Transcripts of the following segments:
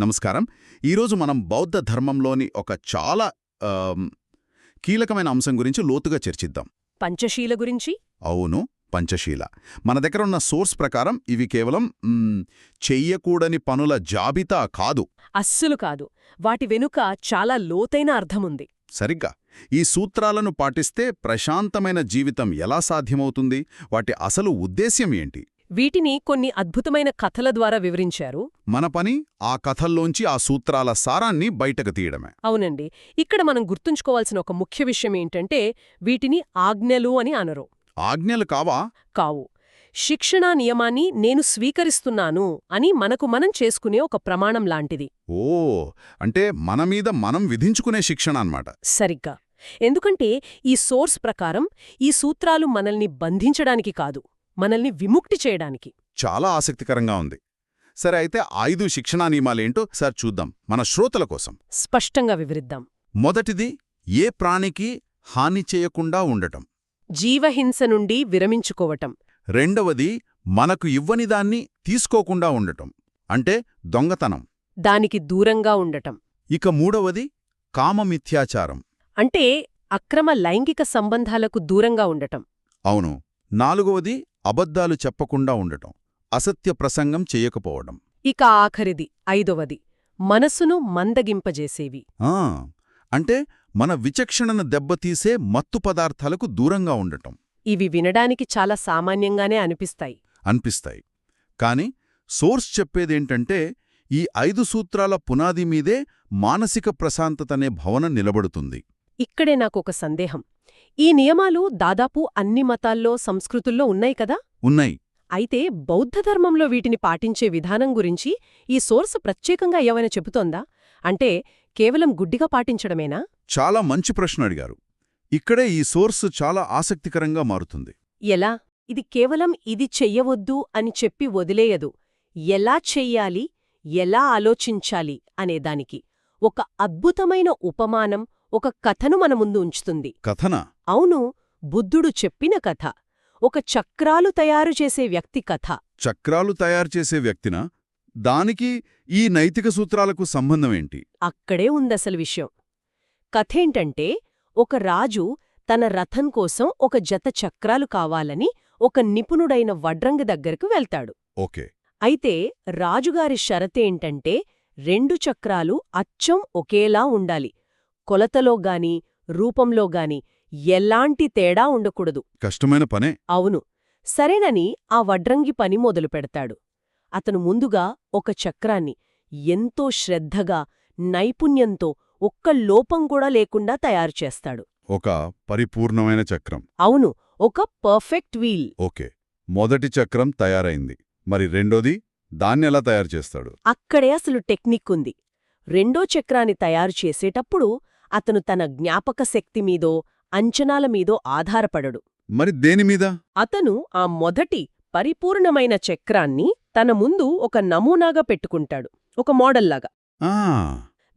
నమస్కారం. ఈరోజు మనం బౌద్ధ ధర్మంలోని ఒక చాలా కీలకమైన అంశం గురించి లోతుగా చర్చిద్దాం. పంచశీల గురించి? అవును పంచశీల. మన దగ్గర ఉన్న సోర్స్ ప్రకారం ఇవి కేవలం చెయ్యకూడని పనుల జాబితా కాదు. అస్సలు కాదు. వాటి వెనుక చాలా లోతైన అర్థముంది. సరిగ్గా. ఈ సూత్రాలను పాటిస్తే ప్రశాంతమైన జీవితం ఎలా సాధ్యమవుతుంది? వాటి అసలు ఉద్దేశ్యం ఏంటి? వీటిని కొన్ని అద్భుతమైన కథల ద్వారా వివరించారు. మన పని ఆ కథల్లోంచి ఆ సూత్రాల సారాన్ని బయటకు తీయడమే. అవునండి. ఇక్కడ మనం గుర్తుంచుకోవాల్సిన ఒక ముఖ్య విషయం ఏంటంటే వీటిని ఆజ్ఞలు అని అనరు. ఆజ్ఞలు కావా? కావు. శిక్షణా నియమాన్ని నేను స్వీకరిస్తున్నాను అని మనకు మనం చేసుకునే ఒక ప్రమాణం లాంటిది. ఓ అంటే మన మీద మనం విధించుకునే శిక్షణ అన్నమాట. సరిగ్గా. ఎందుకంటే ఈ సోర్స్ ప్రకారం ఈ సూత్రాలు మనల్ని బంధించడానికి కాదు. మనల్ని విముక్తి చేయడానికి. చాలా ఆసక్తికరంగా ఉంది. సరే అయితే ఐదు శిక్షణా నియమాలేంటో సార్ చూద్దాం. మన శ్రోతల కోసం. స్పష్టంగా వివరిద్దాం. మొదటిది ఏ ప్రాణికి హాని చేయకుండా ఉండటం. జీవహింస నుండి విరమించుకోవటం. రెండవది మనకు ఇవ్వని దాన్ని తీసుకోకుండా ఉండటం. అంటే దొంగతనం. దానికి దూరంగా ఉండటం. ఇక మూడవది కామమిథ్యాచారం అంటే అక్రమ లైంగిక సంబంధాలకు దూరంగా ఉండటం. అవును. నాలుగవది అబద్ధాలు చెప్పకుండా ఉండటం అసత్య ప్రసంగం చేయకపోవడం. ఇక ఆఖరిది ఐదవది మనసును మందగింపజేసేవి. ఆ! అంటే మన విచక్షణను దెబ్బతీసే మత్తు పదార్థాలకు దూరంగా ఉండటం. ఇవి వినడానికి చాలా సామాన్యంగానే అనిపిస్తాయి. అనిపిస్తాయి. కాని సోర్స్ చెప్పేదేంటంటే ఈ ఐదు సూత్రాల పునాది మీదే మానసిక ప్రశాంతతనే భవనం నిలబడుతుంది. ఇక్కడే నాకొక సందేహం. ఈ నియమాలు దాదాపు అన్ని మతాల్లో సంస్కృతుల్లో ఉన్నాయి కదా? ఉన్నాయి. అయితే బౌద్ధ ధర్మంలో వీటిని పాటించే విధానం గురించి ఈ సోర్స్ ప్రత్యేకంగా ఏమైనా చెబుతోందా? అంటే కేవలం గుడ్డిగా పాటించడమేనా? చాలా మంచి ప్రశ్న అడిగారు. ఇక్కడే ఈ సోర్స్ చాలా ఆసక్తికరంగా మారుతుంది. ఎలా? ఇది కేవలం ఇది చెయ్యవద్దు అని చెప్పి వదిలేయదు. ఎలా చెయ్యాలి? ఎలా ఆలోచించాలి? అనేదానికి. ఒక అద్భుతమైన ఉపమానం ఒక కథను మన ముందు ఉంచుతుంది. కథన? అవును బుద్ధుడు చెప్పిన కథ. ఒక చక్రాలు తయారు చేసే వ్యక్తి కథ. చక్రాలు తయారు చేసే వ్యక్తిన? దానికి ఈ నైతిక సూత్రాలకు సంబంధమేంటి అక్కడే ఉందసలు విషయం. కథేంటంటే ఒక రాజు తన రథం కోసం ఒక జత చక్రాలు కావాలని ఒక నిపుణుడైన వడ్రంగి దగ్గరకు వెళ్తాడు. ఓకే. అయితే రాజుగారి షరతేంటంటే రెండు చక్రాలు అచ్చం ఒకేలా ఉండాలి. కొలతలో గాని రూపంలో గాని ఎలాంటి తేడా ఉండకూడదు. కష్టమైన పనే. అవును. సరేనని ఆ వడ్రంగి పని మొదలు పెడతాడు. అతను ముందుగా ఒక చక్రాన్ని ఎంతో శ్రద్ధగా నైపుణ్యంతో ఒక్క లోపం కూడా లేకుండా తయారు చేస్తాడు. ఒక పరిపూర్ణమైన చక్రం. అవును. ఒక పర్ఫెక్ట్ వీల్. ఓకే. మొదటి చక్రం తయారైంది. మరి రెండోది దాన్నెలా తయారు చేస్తాడు? అక్కడే అసలు టెక్నిక్ ఉంది. రెండో చక్రాన్ని తయారు చేసేటప్పుడు అతను తన జ్ఞాపక శక్తి మీదో అంచనాల మీదో ఆధారపడడు. మరి దేనిమీద అతను ఆ మొదటి పరిపూర్ణమైన చక్రాన్ని తన ముందు ఒక నమూనాగా పెట్టుకుంటాడు. ఒక మోడల్లాగా ఆ!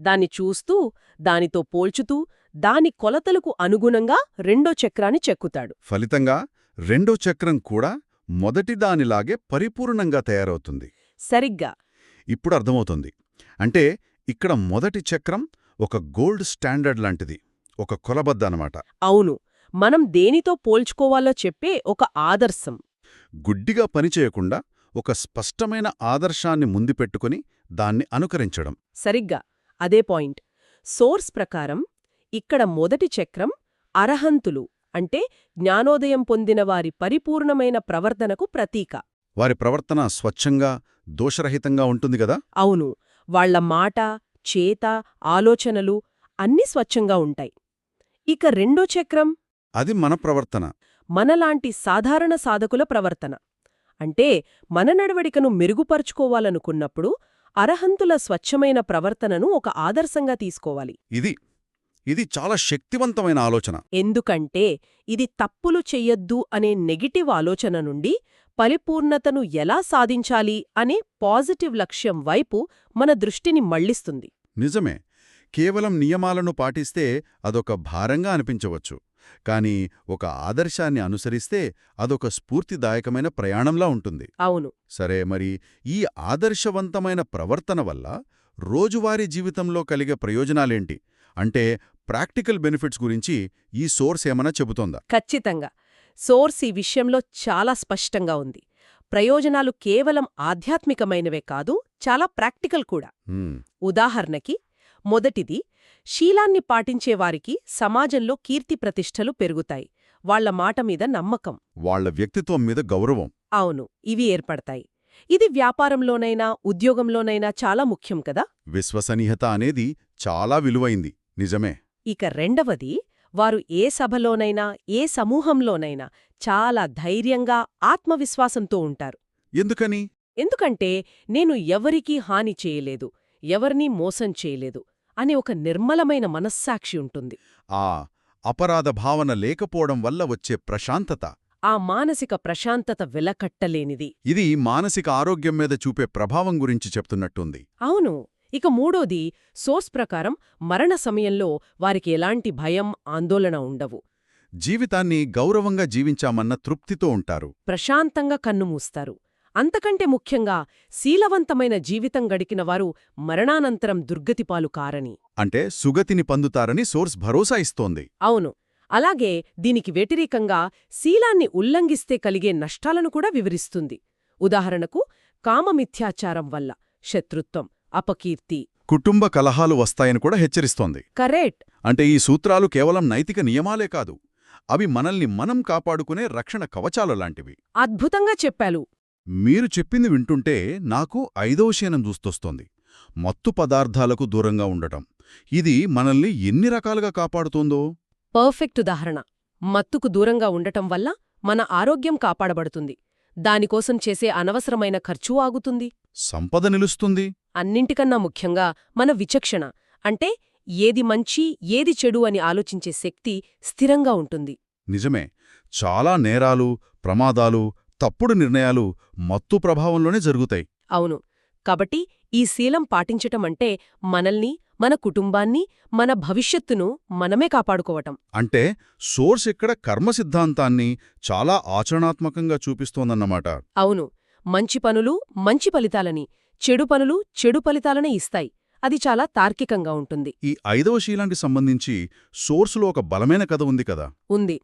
దాన్ని చూస్తూ దానితో పోల్చుతూ దాని కొలతలకు అనుగుణంగా రెండో చక్రాన్ని చెక్కుతాడు. ఫలితంగా రెండో చక్రం కూడా మొదటి దానిలాగే పరిపూర్ణంగా తయారవుతుంది. సరిగ్గా. ఇప్పుడు అర్థమవుతుంది. అంటే ఇక్కడ మొదటి చక్రం ఒక గోల్డ్ స్టాండర్డ్ లాంటిది ఒక కొలబద్ద అనమాట అవును మనం దేనితో పోల్చుకోవాలో చెప్పే ఒక ఆదర్శం. గుడ్డిగా పనిచేయకుండా ఒక స్పష్టమైన ఆదర్శాన్ని ముందుపెట్టుకుని దాన్ని అనుకరించడం. సరిగ్గా అదే పాయింట్. సోర్స్ ప్రకారం ఇక్కడ మొదటి చక్రం అరహంతులు అంటే జ్ఞానోదయం పొందిన వారి పరిపూర్ణమైన ప్రవర్తనకు ప్రతీక. వారి ప్రవర్తన స్వచ్ఛంగా దోషరహితంగా ఉంటుంది కదా? అవును వాళ్ళ మాట చేత ఆలోచనలు అన్నీ స్వచ్ఛంగా ఉంటాయి. ఇక రెండో చక్రం? అది మన ప్రవర్తన. మనలాంటి సాధారణ సాధకుల ప్రవర్తన. అంటే మన నడవడికను మెరుగుపరుచుకోవాలనుకున్నప్పుడు అరహంతుల స్వచ్ఛమైన ప్రవర్తనను ఒక ఆదర్శంగా తీసుకోవాలి. ఇది. ఇది చాలా శక్తివంతమైన ఆలోచన. ఎందుకంటే ఇది తప్పులు చెయ్యొద్దు అనే నెగిటివ్ ఆలోచన నుండి పరిపూర్ణతను ఎలా సాధించాలి అనే పాజిటివ్ లక్ష్యం వైపు మన దృష్టిని మళ్ళిస్తుంది నిజమే. కేవలం నియమాలను పాటిస్తే అదొక భారంగా అనిపించవచ్చు. కాని ఒక ఆదర్శాన్ని అనుసరిస్తే అదొక స్ఫూర్తిదాయకమైన ప్రయాణంలా ఉంటుంది. అవును. సరే మరి ఈ ఆదర్శవంతమైన ప్రవర్తన వల్ల రోజువారీ జీవితంలో కలిగే ప్రయోజనాలేంటి? అంటే ప్రాక్టికల్ బెనిఫిట్స్ గురించి ఈ సోర్స్ ఏమన్నా చెబుతోందా? ఖచ్చితంగా. సోర్స్ ఈ విషయంలో చాలా స్పష్టంగా ఉంది. ప్రయోజనాలు కేవలం ఆధ్యాత్మికమైనవే కాదు చాలా ప్రాక్టికల్ కూడా. ఉదాహరణకి మొదటిది శీలాన్ని పాటించేవారికి సమాజంలో కీర్తి ప్రతిష్టలు పెరుగుతాయి. వాళ్ళ మాట మీద నమ్మకం. వాళ్ళ వ్యక్తిత్వం మీద గౌరవం. అవును ఇవి ఏర్పడతాయి. ఇది వ్యాపారంలోనైనా ఉద్యోగంలోనైనా చాలా ముఖ్యం కదా? విశ్వసనీయత అనేది చాలా విలువైంది. నిజమే. ఇక రెండవది వారు ఏ సభలోనైనా ఏ సమూహంలోనైనా చాలా ధైర్యంగా ఆత్మవిశ్వాసంతో ఉంటారు. ఎందుకని? ఎందుకంటే నేను ఎవరికీ హాని చేయలేదు ఎవరినీ మోసం చేయలేదు అనే ఒక నిర్మలమైన మనస్సాక్షి ఉంటుంది. ఆ అపరాధ భావన లేకపోవడం వల్ల వచ్చే ప్రశాంతత. ఆ మానసిక ప్రశాంతత వెలకట్టలేనిది. ఇది మానసిక ఆరోగ్యం మీద చూపే ప్రభావం గురించి చెప్తున్నట్టుంది. అవును. ఇక మూడోది సోర్స్ ప్రకారం మరణ సమయంలో వారికి ఎలాంటి భయం ఆందోళన ఉండవు. జీవితాన్ని గౌరవంగా జీవించామన్న తృప్తితో ఉంటారు. ప్రశాంతంగా కన్నుమూస్తారు అంతకంటే ముఖ్యంగా శీలవంతమైన జీవితం గడికిన వారు మరణానంతరం దుర్గతిపాలు కారని. అంటే సుగతిని పొందుతారని సోర్స్ భరోసా ఇస్తోంది. అవును. అలాగే దీనికి వ్యతిరేకంగా శీలాన్ని ఉల్లంఘిస్తే కలిగే నష్టాలను కూడా వివరిస్తుంది. ఉదాహరణకు కామమిథ్యాచారం వల్ల శత్రుత్వం. అపకీర్తి. కుటుంబ కలహాలు వస్తాయని కూడా హెచ్చరిస్తోంది. కరెక్ట్. అంటే ఈ సూత్రాలు కేవలం నైతిక నియమాలే కాదు అవి మనల్ని మనం కాపాడుకునే రక్షణ కవచాలు లాంటివి. అద్భుతంగా చెప్పాలు. మీరు చెప్పింది వింటుంటే నాకు ఐదవ శయనం చూస్తొస్తోంది. మత్తు పదార్థాలకు దూరంగా ఉండటం. ఇది మనల్ని ఎన్ని రకాలుగా కాపాడుతోందో? పర్ఫెక్ట్ ఉదాహరణ. మత్తుకు దూరంగా ఉండటం వల్ల మన ఆరోగ్యం కాపాడబడుతుంది. దానికోసం చేసే అనవసరమైన ఖర్చు ఆగుతుంది. సంపద నిలుస్తుంది. అన్నింటికన్నా ముఖ్యంగా మన విచక్షణ అంటే ఏది మంచి ఏది చెడు అని ఆలోచించే శక్తి స్థిరంగా ఉంటుంది. నిజమే చాలా నేరాలు ప్రమాదాలు తప్పుడు నిర్ణయాలు మత్తు ప్రభావంలోనే జరుగుతాయి. అవును కాబట్టి ఈ శీలం పాటించటం అంటే మనల్ని మన కుటుంబాన్ని మన భవిష్యత్తును మనమే కాపాడుకోవటం. అంటే సోర్స్ ఇక్కడ కర్మ సిద్ధాంతాన్ని చాలా ఆచరణాత్మకంగా చూపిస్తోందన్నమాట. అవును మంచి పనులు మంచి ఫలితాలని చెడు పనులు చెడు ఫలితాలనే ఇస్తాయి. అది చాలా తార్కికంగా ఉంటుంది. ఈ ఐదవ శీలానికి సంబంధించి సోర్సులో ఒక బలమైన కథ ఉంది కదా? ఉంది.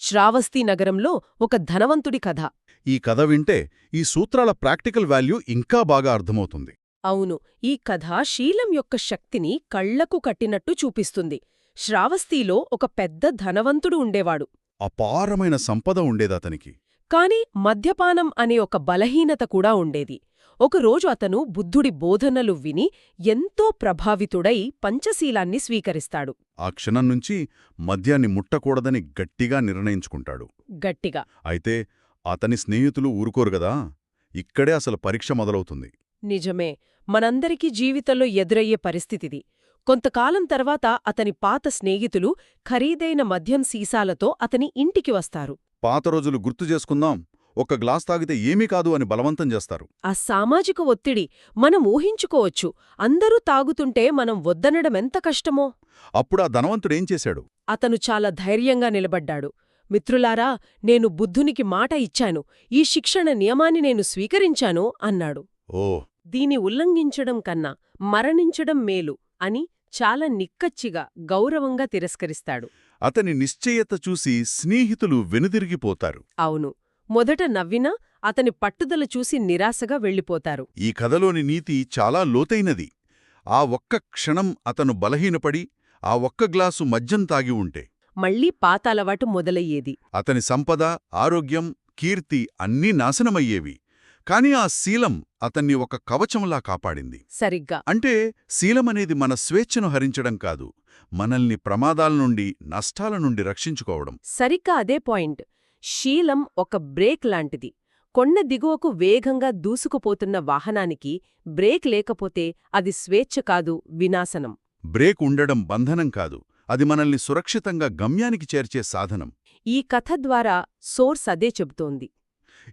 శ్రావస్తి నగరంలో ఒక ధనవంతుడి కథ. ఈ కథ వింటే ఈ సూత్రాల ప్రాక్టికల్ వాల్యూ ఇంకా బాగా అర్థమవుతుంది. అవును. ఈ కథ శీలం యొక్క శక్తిని కళ్ళకు కట్టినట్టు చూపిస్తుంది. శ్రావస్తిలో ఒక పెద్ద ధనవంతుడు ఉండేవాడు. అపారమైన సంపద ఉండేదతనికి కాని మద్యపానం అనే ఒక బలహీనత కూడా ఉండేది. ఒకరోజు అతను బుద్ధుడి బోధనలు విని ఎంతో ప్రభావితుడై పంచశీలాన్ని స్వీకరిస్తాడు. ఆ క్షణం నుంచి మద్యాన్ని ముట్టకూడదని గట్టిగా నిర్ణయించుకుంటాడు. గట్టిగా. అయితే అతని స్నేహితులు ఊరుకోరు గదా ఇక్కడే అసలు పరీక్ష మొదలవుతుంది. నిజమే. మనందరికీ జీవితంలో ఎదురయ్యే పరిస్థితిది. కొంతకాలం తర్వాత అతని పాత స్నేహితులు ఖరీదైన మద్యం సీసాలతో అతని ఇంటికి వస్తారు. పాత రోజులు గుర్తు చేసుకుందాం. ఒక్క గ్లాస్ తాగితే ఏమీ కాదు అని బలవంతం చేస్తారు. ఆ సామాజిక ఒత్తిడి మనం ఊహించుకోవచ్చు. అందరూ తాగుతుంటే మనం వద్దనడం ఎంత కష్టమో! అప్పుడు ఆ ధనవంతుడేం చేశాడు? అతను చాలా ధైర్యంగా నిలబడ్డాడు. మిత్రులారా నేను బుద్ధునికి మాట ఇచ్చాను. ఈ శిక్షణ నియమాన్ని నేను స్వీకరించాను అన్నాడు. ఓ! దీని ఉల్లంఘించడం కన్నా మరణించడం మేలు అని చాలా నిక్కచ్చిగా గౌరవంగా తిరస్కరిస్తాడు. అతని నిశ్చయత చూసి స్నేహితులు వెనుదిరిగిపోతారు. అవును. మొదట నవ్వినా అతని పట్టుదల చూసి నిరాశగా వెళ్ళిపోతారు. ఈ కథలోని నీతి చాలా లోతైనది. ఆ ఒక్క క్షణం అతను బలహీనపడి ఆ ఒక్క గ్లాసు మద్యం తాగి ఉంటే. మళ్ళీ పాత అలవాటు మొదలయ్యేది. అతని సంపద ఆరోగ్యం కీర్తి అన్నీ నాశనమయ్యేవి. కాని ఆ శీలం అతన్ని ఒక కవచంలా కాపాడింది. సరిగ్గా. అంటే శీలమనేది మన స్వేచ్ఛను హరించడం కాదు మనల్ని ప్రమాదాల నుండి నష్టాల నుండి రక్షించుకోవడం. సరిగ్గా అదే పాయింట్. శీలం ఒక బ్రేక్ లాంటిది. కొండ దిగువకు వేగంగా దూసుకుపోతున్న వాహనానికి బ్రేక్ లేకపోతే అది స్వేచ్ఛ కాదు వినాశనం. బ్రేక్ ఉండడం బంధనం కాదు అది మనల్ని సురక్షితంగా గమ్యానికి చేర్చే సాధనం. ఈ కథ ద్వారా సోర్స్ అదే చెబుతోంది.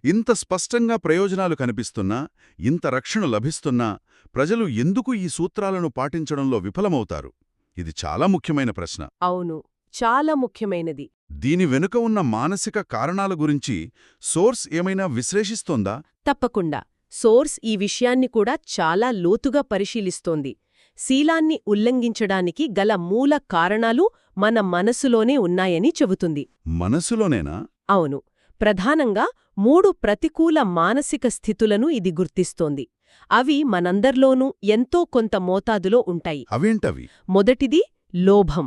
ఇంత స్పష్టంగా ప్రయోజనాలు కనిపిస్తున్నా ఇంత రక్షణ లభిస్తున్నా ప్రజలు ఎందుకు ఈ సూత్రాలను పాటించడంలో విఫలమవుతారు? ఇది చాలా ముఖ్యమైన ప్రశ్న. అవును చాలా ముఖ్యమైనది. దీని వెనుక ఉన్న మానసిక కారణాల గురించి సోర్స్ ఏమైనా విశ్లేషిస్తోందా? తప్పకుండా. సోర్స్ ఈ విషయాన్ని కూడా చాలా లోతుగా పరిశీలిస్తోంది. శీలాన్ని ఉల్లంఘించడానికి గల మూల కారణాలు మన మనసులోనే ఉన్నాయని చెబుతుంది. మనసులోనేనా? అవును. ప్రధానంగా మూడు ప్రతికూల మానసిక స్థితులను ఇది గుర్తిస్తోంది. అవి మనందర్లోనూ ఎంతో కొంత మోతాదులో ఉంటాయి. అవేంటవి? మొదటిది లోభం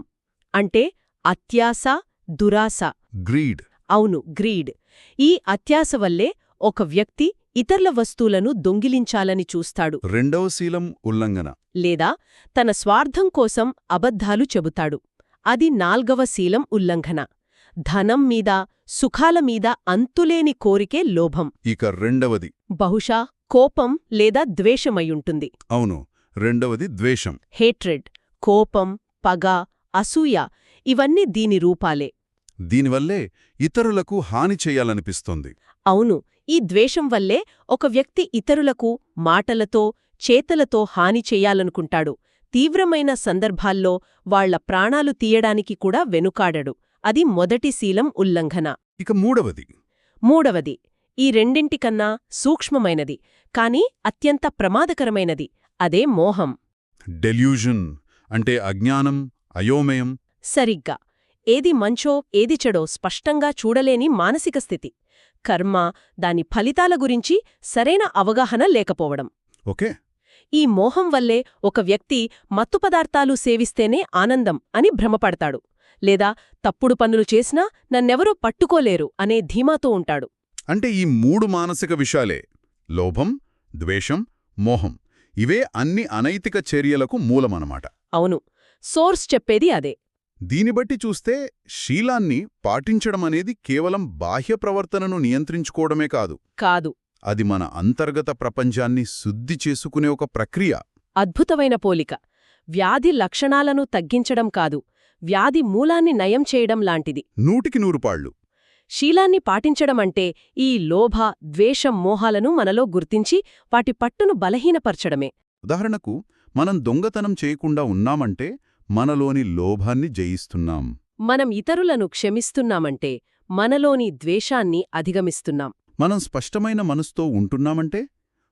అంటే అత్యాస దురాశ. గ్రీడ్. అవును గ్రీడ్. ఈ అత్యాస వల్లే ఒక వ్యక్తి ఇతర్ల వస్తువులను దొంగిలించాలని చూస్తాడు. రెండవ శీలం ఉల్లంఘన. లేదా తన స్వార్థం కోసం అబద్ధాలు చెబుతాడు. అది నాల్గవ శీలం ఉల్లంఘన. ధనం మీద సుఖాల మీద అంతులేని కోరికే లోభం. ఇక రెండవది. బహుశా కోపం లేదా ద్వేషమయుంటుంది అవును రెండవది ద్వేషం. హేట్రెడ్ కోపం పగ అసూయ ఇవన్నీ దీని రూపాలే. దీనివల్లే ఇతరులకు హాని చెయ్యాలనిపిస్తోంది అవును ఈ ద్వేషం వల్లే ఒక వ్యక్తి ఇతరులకు మాటలతో చేతలతో హాని చెయ్యాలనుకుంటాడు తీవ్రమైన సందర్భాల్లో వాళ్ళ ప్రాణాలు తీయడానికి కూడా వెనుకాడడు. అది మొదటి శీలం ఉల్లంఘన. ఇక మూడవది. మూడవది ఈ రెండింటికన్నా సూక్ష్మమైనది కాని అత్యంత ప్రమాదకరమైనది అదే మోహం. డెల్యూజన్ అంటే అజ్ఞానం అయోమయం. సరిగ్గా ఏది మంచో ఏది చెడో స్పష్టంగా చూడలేని మానసిక స్థితి. కర్మ దాని ఫలితాల గురించి సరైన అవగాహన లేకపోవడం. ఓకే. ఈ మోహం వల్లే ఒక వ్యక్తి మత్తు పదార్థాలు సేవిస్తేనే ఆనందం అని భ్రమపడతాడు. లేదా తప్పుడు పనులు చేసినా నన్నెవరూ పట్టుకోలేరు అనే ధీమాతో ఉంటాడు. అంటే ఈ మూడు మానసిక విషయాలే లోభం ద్వేషం మోహం. ఇవే అన్ని అనైతిక చర్యలకు మూలమనమాట అవును. సోర్స్ చెప్పేది అదే. దీని బట్టి చూస్తే శీలాన్ని పాటించడం అనేది కేవలం బాహ్య ప్రవర్తనను నియంత్రించుకోవడమే కాదు. కాదు. అది మన అంతర్గత ప్రపంచాన్ని శుద్ధి చేసుకునే ఒక ప్రక్రియ. అద్భుతమైన పోలిక. వ్యాధి లక్షణాలను తగ్గించడం కాదు వ్యాధి మూలాన్ని నయం చేయడం లాంటిది. నూటికి నూరు పాళ్ళు. శీలాన్ని పాటించడమంటే ఈ లోభ ద్వేషం మోహాలను మనలో గుర్తించి వాటి పట్టును బలహీనపరచడమే. ఉదాహరణకు మనం దొంగతనం చేయకుండా ఉన్నామంటే మనలోని లోభాన్ని జయిస్తున్నాం. మనం ఇతరులను క్షమిస్తున్నామంటే మనలోని ద్వేషాన్ని అధిగమిస్తున్నాం. మనం స్పష్టమైన మనసుతో ఉంటున్నామంటే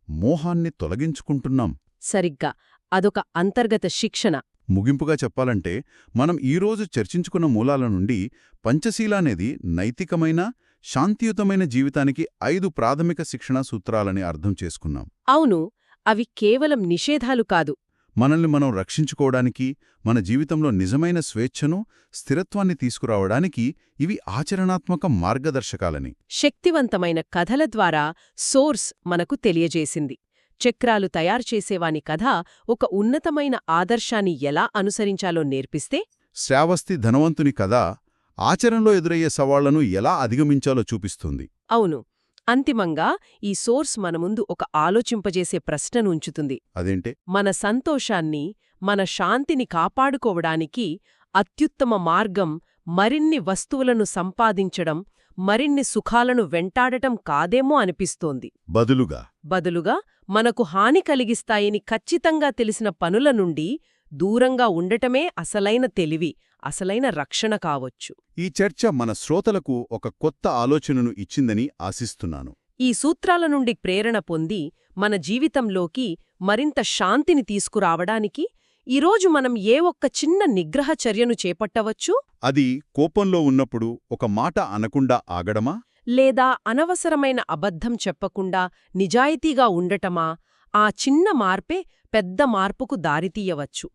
మోహాన్ని తొలగించుకుంటున్నాం. సరిగ్గా. అదొక అంతర్గత శిక్షణ. ముగింపుగా చెప్పాలంటే మనం ఈరోజు చర్చించుకున్న మూలాల నుండి పంచశీల అనేది నైతికమైన శాంతియుతమైన జీవితానికి ఐదు ప్రాథమిక శిక్షణా సూత్రాలని అర్థం చేసుకున్నాం. అవును అవి కేవలం నిషేధాలు కాదు. మనల్ని మనం రక్షించుకోవడానికి మన జీవితంలో నిజమైన స్వేచ్ఛను స్థిరత్వాన్ని తీసుకురావడానికి ఇవి ఆచరణాత్మక మార్గదర్శకాలని. శక్తివంతమైన కథల ద్వారా సోర్స్ మనకు తెలియజేసింది. చక్రాలు తయారు చేసేవాని కథ ఒక ఉన్నతమైన ఆదర్శాన్ని ఎలా అనుసరించాలో నేర్పిస్తే? శ్రావస్తి ధనవంతుని కథ ఆచరణలో ఎదురయ్యే సవాళ్ళను ఎలా అధిగమించాలో చూపిస్తుంది. అవును. అంతిమంగా ఈ సోర్స్ మన ముందు ఒక ఆలోచింపజేసే ప్రశ్నను ఉంచుతుంది. అదేంటే? మన సంతోషాన్ని మన శాంతిని కాపాడుకోవడానికి అత్యుత్తమ మార్గం మరిన్ని వస్తువులను సంపాదించడం మరిన్ని సుఖాలను వెంటాడటం కాదేమో అనిపిస్తోంది. బదులుగా? బదులుగా మనకు హాని కలిగిస్తాయని ఖచ్చితంగా తెలిసిన పనుల నుండి దూరంగా ఉండటమే అసలైన తెలివి. అసలైన రక్షణ కావచ్చు. ఈ చర్చ మన శ్రోతలకు ఒక కొత్త ఆలోచనను ఇచ్చిందని ఆశిస్తున్నాను. ఈ సూత్రాల నుండి ప్రేరణ పొంది మన జీవితంలోకి మరింత శాంతిని తీసుకురావడానికి ఈరోజు మనం ఏ ఒక్క చిన్న నిగ్రహ చర్యను చేపట్టవచ్చు? అది కోపంలో ఉన్నప్పుడు ఒక మాట అనకుండా ఆగడమా? లేదా అనవసరమైన అబద్ధం చెప్పకుండా నిజాయితీగా ఉండటమా? ఆ చిన్న మార్పే పెద్ద మార్పుకు దారితీయవచ్చు.